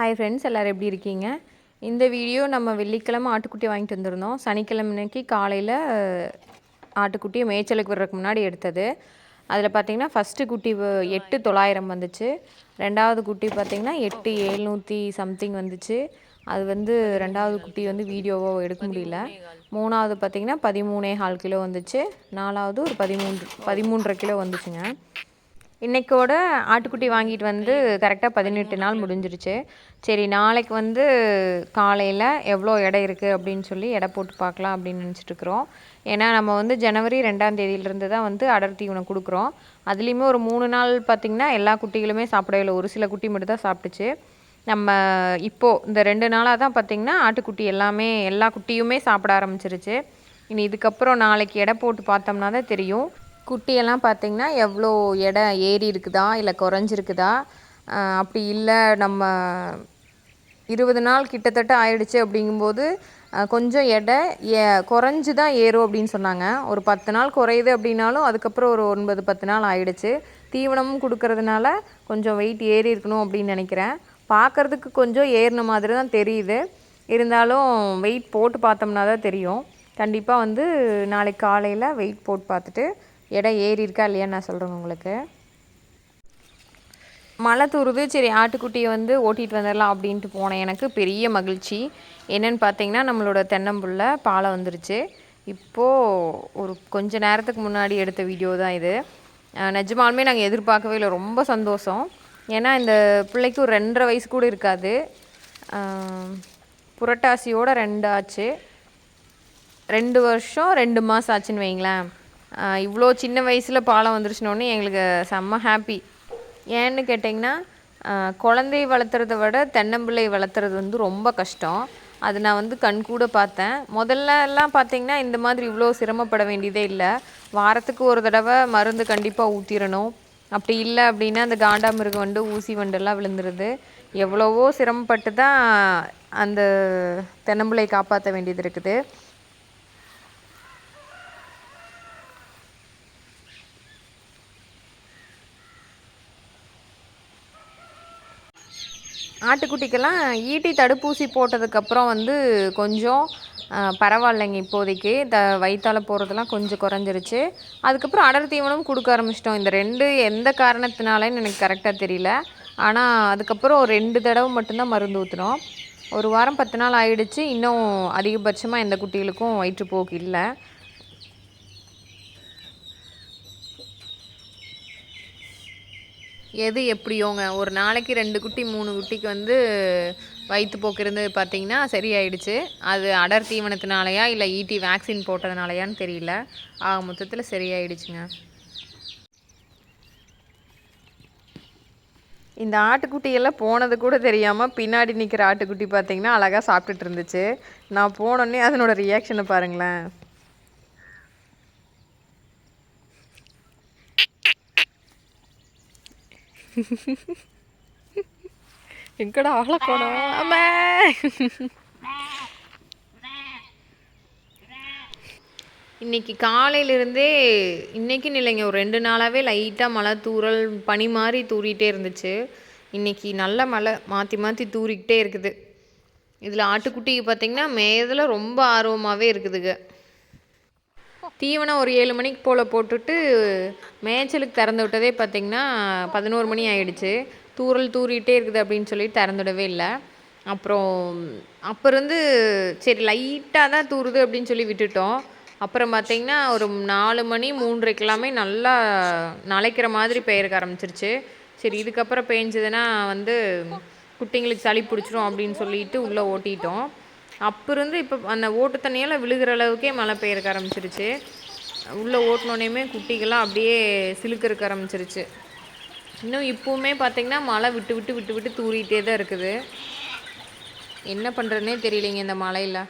Hi friends எல்லோரும் எப்படி இருக்கீங்க? இந்த வீடியோ நம்ம வெள்ளிக்கிழமை ஆட்டுக்குட்டி வாங்கிட்டு வந்திருந்தோம். சனிக்கிழமைக்கு காலையில் ஆட்டுக்குட்டியை மேய்ச்சலுக்கு விடுறதுக்கு முன்னாடி எடுத்தது. அதில் பார்த்தீங்கன்னா ஃபஸ்ட்டு குட்டி எட்டு தொள்ளாயிரம் வந்துச்சு. ரெண்டாவது குட்டி பார்த்தீங்கன்னா எட்டு ஏழ்நூற்றி சம்திங் வந்துச்சு. அது வந்து ரெண்டாவது குட்டி வந்து வீடியோவோ எடுக்க முடியல. மூணாவது பார்த்தீங்கன்னா பதிமூணே கால் கிலோ வந்துச்சு. நாலாவது ஒரு பதிமூன்று பதிமூன்றரை கிலோ வந்துச்சுங்க. இன்றைக்கோட ஆட்டுக்குட்டி வாங்கிட்டு வந்து கரெக்டாக பதினெட்டு நாள் முடிஞ்சிருச்சு. சரி நாளைக்கு வந்து காலையில் எவ்வளோ எடை இருக்குது அப்படின்னு சொல்லி எடை போட்டு பார்க்கலாம் அப்படின்னு நினச்சிட்ருக்குறோம் ஏன்னா நம்ம வந்து ஜனவரி ரெண்டாம் தேதியிலிருந்து தான் வந்து அடர் தீவனம் கொடுக்குறோம். அதுலேயுமே ஒரு மூணு நாள் பார்த்திங்கன்னா எல்லா குட்டிகளுமே சாப்பிடவே இல்லை. ஒரு சில குட்டி மட்டும் தான் சாப்பிட்டுச்சு. நம்ம இப்போது இந்த ரெண்டு நாளாக தான் பார்த்திங்கன்னா ஆட்டுக்குட்டி எல்லாமே எல்லா குட்டியுமே சாப்பிட ஆரம்பிச்சிருச்சு. இனி இதுக்கப்புறம் நாளைக்கு எடை போட்டு பார்த்தோம்னா தான் தெரியும். குட்டியெல்லாம் பார்த்திங்கன்னா எவ்வளோ எடை ஏறி இருக்குதா இல்லை குறைஞ்சிருக்குதா? அப்படி இல்லை நம்ம இருபது நாள் கிட்டத்தட்ட ஆயிடுச்சு அப்படிங்கும்போது கொஞ்சம் எடை ஏ குறைஞ்சி தான் ஏறும் அப்படின்னு சொன்னாங்க. ஒரு பத்து நாள் குறையுது அப்படின்னாலும் அதுக்கப்புறம் ஒரு ஒன்பது பத்து நாள் ஆயிடுச்சு. தீவனமும் கொடுக்கறதுனால கொஞ்சம் வெயிட் ஏறி இருக்கணும் அப்படின்னு நினைக்கிறேன். பார்க்கறதுக்கு கொஞ்சம் ஏறின மாதிரி தான் தெரியுது. இருந்தாலும் வெயிட் போட்டு பார்த்தோம்னா தான் தெரியும். கண்டிப்பாக வந்து நாளைக்கு காலையில் வெயிட் போட்டு பார்த்துட்டு இடம் ஏறி இருக்கா இல்லையான்னு நான் சொல்கிறேன் உங்களுக்கு. மழை தூருது. சரி ஆட்டுக்குட்டியை வந்து ஓட்டிகிட்டு வந்துடலாம் அப்படின்ட்டு போனேன். எனக்கு பெரிய மகிழ்ச்சி. என்னென்னு பார்த்தீங்கன்னா நம்மளோட தென்னம்புள்ள பாலை வந்துருச்சு. இப்போது ஒரு கொஞ்ச நேரத்துக்கு முன்னாடி எடுத்த வீடியோ தான் இது. நிஜமாலுமே நாங்கள் எதிர்பார்க்கவே இல்லை. ரொம்ப சந்தோஷம். ஏன்னா இந்த பிள்ளைக்கு ஒரு ரெண்டரை வயசு கூட இருக்காது. புரட்டாசியோட ரெண்டு ஆச்சு ரெண்டு வருஷம் ரெண்டு மாதம் ஆச்சுன்னு வைங்களேன். இவ்வளோ சின்ன வயசில் பாலம் வந்துருச்சுனோடனே எங்களுக்கு செம்ம ஹாப்பி ஏன்னு கேட்டிங்கன்னா குழந்தை வளர்த்துறத விட தென்னம்பிள்ளை வளர்த்துறது வந்து ரொம்ப கஷ்டம். அது நான் வந்து கண் கூட பார்த்தேன். முதல்ல எல்லாம் பார்த்தீங்கன்னா இந்த மாதிரி இவ்வளோ சிரமப்பட வேண்டியதே இல்லை. வாரத்துக்கு ஒரு தடவை மருந்து கண்டிப்பாக ஊற்றிடணும் அப்படி இல்லை அப்படின்னா அந்த காண்டாமிருகம் வண்டு ஊசி வண்டெல்லாம் விழுந்துருது. எவ்வளவோ சிரமப்பட்டு தான் அந்த தென்னம்பிள்ளை காப்பாற்ற வேண்டியது இருக்குது. ஆட்டுக்குட்டிக்கெல்லாம் ஈட்டி தடுப்பூசி போட்டதுக்கப்புறம் வந்து கொஞ்சம் பரவாயில்லைங்க இப்போதைக்கு. த வயிற்றால் போகிறதெல்லாம் கொஞ்சம் குறைஞ்சிருச்சு. அதுக்கப்புறம் அடர் தீவனம் கொடுக்க ஆரம்பிச்சிட்டோம். இந்த ரெண்டு எந்த காரணத்தினாலன்னு எனக்கு கரெக்டாக தெரியல. ஆனால் அதுக்கப்புறம் ஒரு ரெண்டு தடவை மட்டும்தான் மருந்து ஊற்றுனோம் ஒரு வாரம் பத்து நாள் ஆயிடுச்சு. இன்னும் அதிகபட்சமாக எந்த குட்டிகளுக்கும் வயிற்றுப்போக்கு இல்லை. எது எப்படியோங்க? ஒரு நாளைக்கு ரெண்டு குட்டி மூணு குட்டிக்கு வந்து வயிற்றுப்போக்கு இருந்து பார்த்தீங்கன்னா சரியாயிடுச்சு. அது அடர் தீவனத்தினாலையா இல்லை ஈட்டி வேக்சின் போட்டதுனாலயான்னு தெரியல. ஆக மொத்தத்தில் சரியாயிடுச்சுங்க. இந்த ஆட்டுக்குட்டியெல்லாம் போனது கூட தெரியாமல் பின்னாடி நிற்கிற ஆட்டுக்குட்டி பார்த்தீங்கன்னா அழகாக சாப்பிட்டுட்டு இருந்துச்சு. நான் போனோடனே அதனோட ரியாக்ஷனை பாருங்களேன். எங்கடா ஆளக்கோணம் அம்மா. இன்னைக்கு காலையிலிருந்தே இன்னைக்குன்னு இல்லைங்க ஒரு ரெண்டு நாளாகவே லைட்டாக மழை தூறல் பனி மாதிரி தூறிட்டே இருந்துச்சு. இன்னைக்கு நல்ல மழை மாற்றி மாற்றி தூறிக்கிட்டே இருக்குது. இதில் ஆட்டுக்குட்டி பார்த்தீங்கன்னா மேதில் ரொம்ப ஆர்வமாகவே இருக்குதுங்க. தீவனம் ஒரு ஏழு மணிக்கு போல் போட்டுட்டு மேய்ச்சலுக்கு திறந்து விட்டதே பார்த்திங்கன்னா பதினோரு மணி ஆயிடுச்சு. தூறல் தூரிகிட்டே இருக்குது அப்படின்னு சொல்லி திறந்துடவே இல்லை. அப்புறம் அப்போ இருந்து சரி லைட்டாக தான் தூறுது அப்படின்னு சொல்லி விட்டுட்டோம். அப்புறம் பார்த்திங்கன்னா ஒரு நாலு மணி மூன்றைக்கெல்லாமே நல்லா நலைக்கிற மாதிரி பெயர்க்க ஆரம்பிச்சிருச்சு. சரி இதுக்கப்புறம் பேஞ்சதுன்னா வந்து குட்டிங்களுக்கு சளி பிடிச்சிரும் அப்படின்னு சொல்லிட்டு உள்ளே ஓட்டிட்டோம். அப்போ இருந்து இப்போ அந்த ஓட்டு தண்ணியெல்லாம் விழுகிற அளவுக்கே மழை பெய்யறக்க ஆரம்பிச்சிருச்சு. உள்ளே ஓட்டினோடனேயுமே குட்டிகள்லாம் அப்படியே சிலுக்கிறக்க ஆரம்பிச்சிருச்சு. இன்னும் இப்போவுமே பார்த்திங்கன்னா மழை விட்டு விட்டு விட்டு விட்டு தூரிகிட்டே தான் இருக்குது. என்ன பண்ணுறதுனே தெரியலைங்க இந்த மழையில்.